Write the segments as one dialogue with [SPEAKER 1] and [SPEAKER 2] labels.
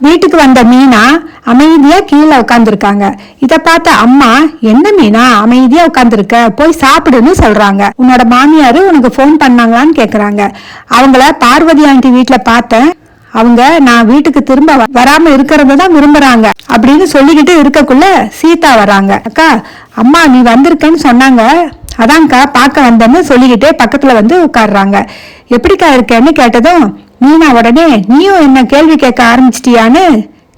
[SPEAKER 1] வீட்டுக்கு வந்த மீனா அமைதியா கீழே உட்காந்துருக்காங்க இத பார்த்த அம்மா என்ன மீனா அமைதியா உட்காந்துருக்க போய் சாப்பிடுன்னு சொல்றாங்க. உன்னோட மாமியாரு உனக்கு ஃபோன் பண்ணாங்களான்னு கேக்குறாங்க. அவங்கள பார்வதி ஆண்டி வீட்டுல பார்த்தேன். அவங்க நான் வீட்டுக்கு திரும்ப வ- வராம இருக்கிறத தான் விரும்புறாங்க. அப்படின்னு சொல்லிக்கிட்டு இருக்கக்குள்ள சீதா வராங்க. அக்கா அம்மா நீ வந்திருக்கேன்னு சொன்னாங்க. அதான்க்கா பார்க்க வந்தேன்னு சொல்லிக்கிட்டே பக்கத்துல வந்து உட்கார்றாங்க. எப்படிக்கா இருக்கேன்னு கேட்டதும் மீனா உடனே நீயும் என்ன கேள்வி கேட்க ஆரம்பிச்சிட்டியான்னு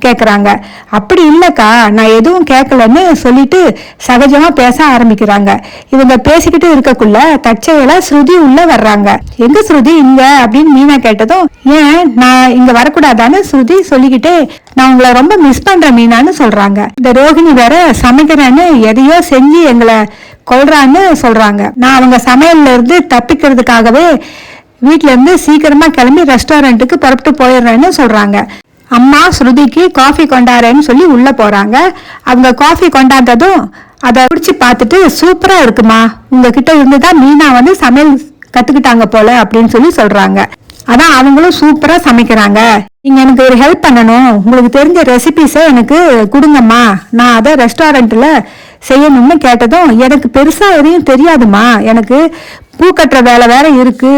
[SPEAKER 1] கேட்குறாங்க அப்படி இல்லைக்கா நான் எதுவும் கேட்கலன்னு சொல்லிட்டு சகஜமாக பேச ஆரம்பிக்கிறாங்க. இவங்க பேசிக்கிட்டு இருக்கக்குள்ள தற்செயலா ஸ்ருதி உள்ள வர்றாங்க. எங்க ஸ்ருதி இங்க? அப்படின்னு மீனா கேட்டதும் ஏன் நான் இங்க வரக்கூடாதான்னு ஸ்ருதி சொல்லிக்கிட்டே நான் உங்களை ரொம்ப மிஸ் பண்றேன் மீனான்னு சொல்றாங்க. இந்த ரோகிணி வேற சமைக்கிறேன்னு எதையோ செஞ்சு எங்களை கொள்றான்னு சொல்றாங்க. நான் அவங்க சமையல்ல இருந்து தப்பிக்கிறதுக்காகவே வீட்ல இருந்து சீக்கிரமா கிளம்பி ரெஸ்டாரண்ட்டுக்கு புறப்பட்டு போயிடுறேன்னு சொல்றாங்க. அம்மா ஸ்ருதிக்கு காஃபி கொண்டாடுறேன்னு சொல்லி உள்ள போறாங்க. அவங்க காஃபி கொண்டாந்ததும் அதை குடிச்சு பார்த்துட்டு சூப்பரா இருக்குமா. உங்ககிட்ட இருந்து தான் மீனா வந்து சமையல் கத்துக்கிட்டாங்க போல அப்படின்னு சொல்லி சொல்றாங்க. அதான் அவங்களும் சூப்பரா சமைக்கிறாங்க. நீங்க எனக்கு ஒரு ஹெல்ப் பண்ணணும். உங்களுக்கு தெரிஞ்ச ரெசிபிஸை எனக்கு கொடுங்கம்மா. நான் அதை ரெஸ்டாரண்ட்ல செய்யணும்னு கேட்டதும் எனக்கு பெருசா எதையும் தெரியாதுமா எனக்கு பூ கட்டுற வேலை வேற இருக்கு.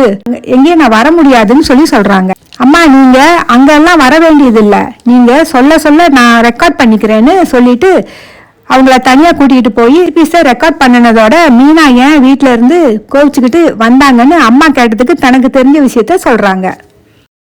[SPEAKER 1] எங்கேயும் நான் வர முடியாதுன்னு சொல்லி சொல்றாங்க. அம்மா நீங்க அங்கெல்லாம் வர வேண்டியது இல்ல நீங்க சொல்ல சொல்ல நான் ரெக்கார்ட் பண்ணிக்கிறேன்னு சொல்லிட்டு அவங்கள தனியாக கூட்டிகிட்டு போய் பீஸை ரெக்கார்ட் பண்ணினதோட மீனா ஏன் வீட்ல இருந்து கோவிச்சுக்கிட்டு வந்தாங்கன்னு அம்மா கேட்டதுக்கு தனக்கு தெரிஞ்ச விஷயத்த சொல்கிறாங்க